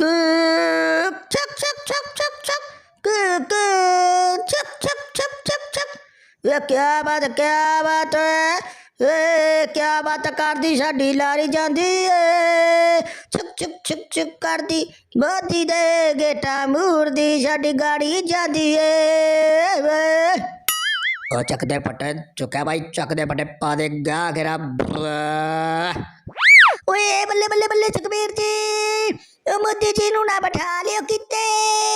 Cook, दे गेटा मूर दी पटे चुका भाई चकते दे पटे पा दे गा बल्ले बल्ले बल्ले चकबीर ਮੋਦੀ ਜੀ ਨੂੰ ਨਾ ਬਿਠਾ ਲਿਓ ਕਿਤੇ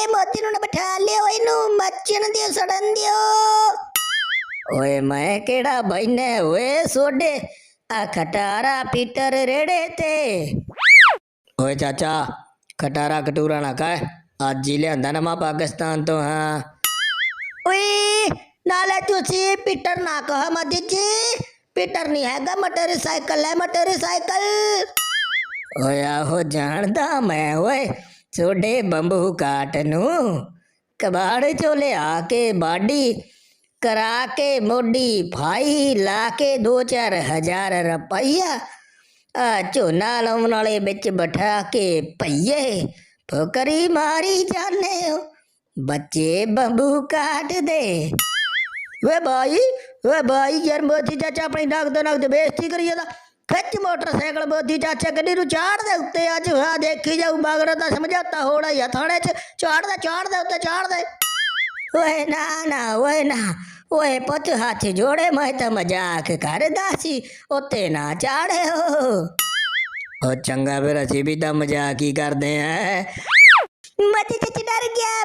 ਮੋਦੀ ਨੂੰ ਨਾ ਬਿਠਾ ਲਿਓ ਇਹਨੂੰ ਮੱਚਣ ਦਿਓ ਸੜਨ ਦਿਓ ਓਏ ਮੈਂ ਕਿਹੜਾ ਬੈਨੇ ਓਏ ਸੋਡੇ ਆ ਖਟਾਰਾ ਪੀਟਰ ਰੇੜੇ ਤੇ ਓਏ ਚਾਚਾ ਖਟਾਰਾ ਕਟੂਰਾ ਨਾ ਕਹਿ ਅੱਜ ਹੀ ਲਿਆਂਦਾ ਨਵਾਂ ਪਾਕਿਸਤਾਨ ਤੋਂ ਹਾਂ ਓਏ ਨਾਲੇ ਤੁਸੀਂ ਪੀਟਰ ਨਾ ਕਹੋ ਮੋਦੀ ਜੀ ਪੀਟਰ ਨਹੀਂ ਹੈਗਾ ਮੋਟਰਸਾਈਕਲ ਹੈ ਮੋਟਰਸਾਈਕਲ ਓਏ ਆਹੋ ਜਾਣਦਾ ਮੈਂ ਓਏ ਛੋਡੇ ਬੰਬੂ ਕਾਟ ਨੂੰ ਕਬਾੜ ਚੋਂ ਲਿਆ ਕੇ ਬਾਡੀ ਕਰਾ ਕੇ ਮੋਢੀ ਭਾਈ ਲਾ ਕੇ 2-4000 ਰੁਪਈਆ ਆ ਝੋਨਾ ਲਾਉਣ ਵਾਲੇ ਵਿੱਚ ਬਿਠਾ ਕੇ ਪਈਏ ਫੋਕਰੀ ਮਾਰੀ ਜਾਣੇ ਹੋ ਬੱਚੇ ਬੰਬੂ ਕਾਟਦੇ ਵੇ ਭਾਈ ਵੇ ਭਾਈ ਯਾਰ ਮੋਦੀ ਚਾਚਾ ਆਪਣੀ ਨੱਕ ਤੋਂ ਨੱਕ ਤੇ ਬੇਇੱਜ਼ਤੀ ਕਰੀ ਜਾਂਦਾ ਖਿੱਚ ਮੋਟਰਸਾਈਕਲ ਮੋਦੀ ਚਾਚਾ ਗੱਡੀ ਨੂੰ ਚਾੜ ਦੇ ਉੱਤੇ ਅੱਜ ਹਾਂ ਦੇਖੀ ਜਾਊ ਮਗਰ ਦਾ ਸਮਝਾਤਾ ਹੋਣਾ ਹੀ ਆ ਥਾਣੇ 'ਚ ਚਾੜ ਦੇ ਚਾੜ ਦੇ ਉੱਤੇ ਚਾੜ ਦੇ ਓਏ ਨਾ ਨਾ ਓਏ ਨਾ ਓਏ ਪੁੱਤ ਹੱਥ ਜੋੜੇ ਮੈਂ ਤਾਂ ਮਜ਼ਾਕ ਕਰਦਾ ਸੀ ਉੱਤੇ ਨਾ ਚਾੜਿਓ ਉਹ ਚੰਗਾ ਫਿਰ ਅਸੀਂ ਵੀ ਤਾਂ ਮਜ਼ਾਕ ਹੀ ਕਰਦੇ ਆਂ ਮਦੀ ਚਾਚਾ ਡਰ ਗਿਆ ਮਦੀ ਚਾਚਾ ਡਰ ਗਿਆ ਮਦੀ ਚਾਚਾ ਡਰ ਗਿਆ